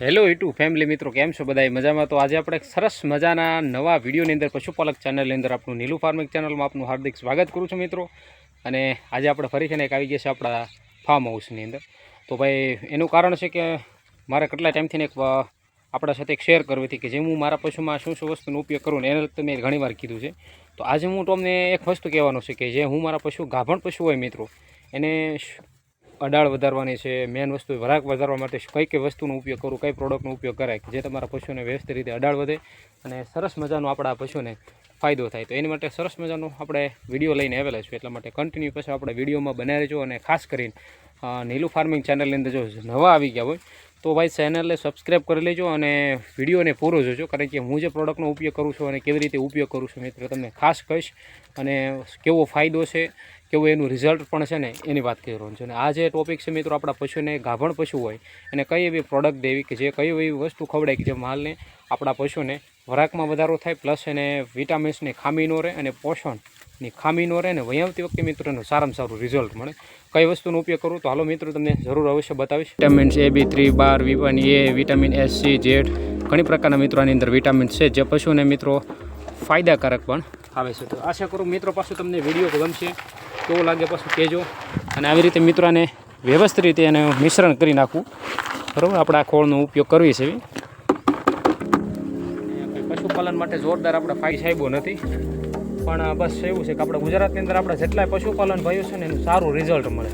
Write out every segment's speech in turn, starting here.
Hello ઇટુ family મિત્રો, કેમ છો બધાય? મજામાં? તો આજે આપણે સરસ મજાના નવા વિડીયોની અંદર, પશુપાલક ચેનલની અંદર, આપણું નીલુ ફાર્મિંગ ચેનલમાં આપનું હાર્દિક સ્વાગત કરું છું મિત્રો. અને આજે આપણે ફરીથી ને એક આવી ગયા છે આપણા ફાર્મ હાઉસની અંદર. તો ભાઈ, એનું કારણ છે કે મારે કેટલા ટાઈમથી એક આપણા સાથે એક શેર કરવી હતી કે જે હું મારા પશુમાં શું શું વસ્તુનો ઉપયોગ કરું ને એને લગતું મેં ઘણીવાર કીધું છે. તો આજે હું તમને એક વસ્તુ કહેવાનું છે કે જે હું મારા પશુ, ગાભણ પશુ હોય મિત્રો, એને અડાળ વધારવાની છે મેન વસ્તુ વરાક વધારવા માટે કઈ કઈ વસ્તુનો ઉપયોગ કરું કઈ પ્રોડક્ટનો ઉપયોગ કરાય જે તમારા પશુને વ્યવસ્થિત રીતે અડાળ વધે અને સરસ મજાનો આપણા પશુને ફાયદો થાય. તો એની માટે સરસ મજાનો આપણે વીડિયો લઈને આવેલા છું એટલા માટે કન્ટિન્યુ પછી આપણે વિડીયોમાં બનાવી રહેજો અને ખાસ કરીને નીલું ફાર્મિંગ ચેનલની અંદર જો નવા આવી ગયા હોય તો ભાઈ ચેનલને સબસ્ક્રાઈબ કરી લેજો અને વિડીયોને પૂરો જોજો, કારણ કે હું જે પ્રોડક્ટનો ઉપયોગ કરું છું અને કેવી રીતે ઉપયોગ કરું છું મિત્રો, તમને ખાસ કહીશ. અને કેવો ફાયદો છે, કેવું એનું રિઝલ્ટ પણ છે ને, એની વાત કરી રહ્યો છું. અને આ જે ટોપિક છે મિત્રો, આપણા પશુને ગાભણ પશુ હોય, એને કઈ એવી પ્રોડક્ટ દેવી કે જે કઈ એવી વસ્તુ ખવડાય કે જે માલને, આપણા પશુને વરાકમાં વધારો થાય પ્લસ એને વિટામિન્સની ખામી ન રહે અને પોષણની ખામી ન રહે ને વયાવતી વખતે મિત્રોનું સારામાં સારું રિઝલ્ટ મળે. કઈ વસ્તુનો ઉપયોગ કરું તો હાલો મિત્રો તમને જરૂર અવશ્ય બતાવીશ. Vitamins A B three bar vitamin A vitamin S C Z ઘણી પ્રકારના મિત્રો આની અંદર વિટામિન્સ છે. જે પશુને મિત્રો ફાયદાકારક પણ આવે છે. તો આશા કરું મિત્રો પાછું તમને વીડિયો ગમશે. કેવો લાગે પાછું કહેજો. અને આવી રીતે મિત્રોને વ્યવસ્થિત રીતે એને મિશ્રણ કરી નાખવું. બરાબર? આપણે આ ખોળનો ઉપયોગ કરવી છે. પશુપાલન માટે જોરદાર આપણે ફાઈ સાહેબો નથી. પણ બસ એવું છે કે આપણે ગુજરાતની અંદર આપણે જેટલાય પશુપાલન ભાઈઓ છે ને એનું સારું રિઝલ્ટ મળે.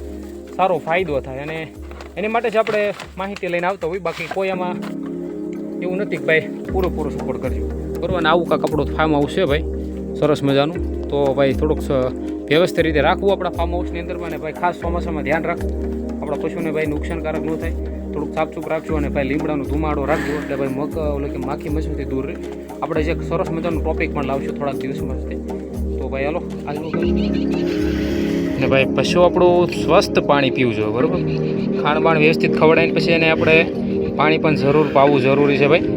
સારો ફાયદો થાય અને એની માટે જ આપણે માહિતી લઈને આવતા હોય. બાકી કોઈ એમાં એવું નથી કે ભાઈ પૂરેપૂરો સપોર્ટ કરજો. બરાબર અને આવું કાંક આપણું ફાર્મ હાઉસ છે ભાઈ. સરસ મજાનું. તો ભાઈ થોડુંક વ્યવસ્થિત રીતે રાખવું આપણા ફાર્મ હાઉસની અંદર અને ભાઈ ખાસ ચોમાસામાં ધ્યાન રાખવું. આપણા પશુને ભાઈ નુકસાનકારક ન થાય. થોડુંક સાફસૂફ રાખજો અને ભાઈ લીમડાનો ધુમાડો રાખજો. એટલે ભાઈ મગ, ઓલો કે માખી મચ્છરથી દૂર રહે. આપણે જે સરસ મજાનું ટોપિક પણ લાવશું થોડાક દિવસમાં તો. ભાઈ હાલો આગળ ને ભાઈ પશુ આપણું સ્વસ્થ પાણી પીવું જોઈએ, બરાબર? ખાણ બાણ વ્યવસ્થિત ખવડાવીને પછી એને આપણે પાણી પણ જરૂર પાવું જરૂરી છે ભાઈ.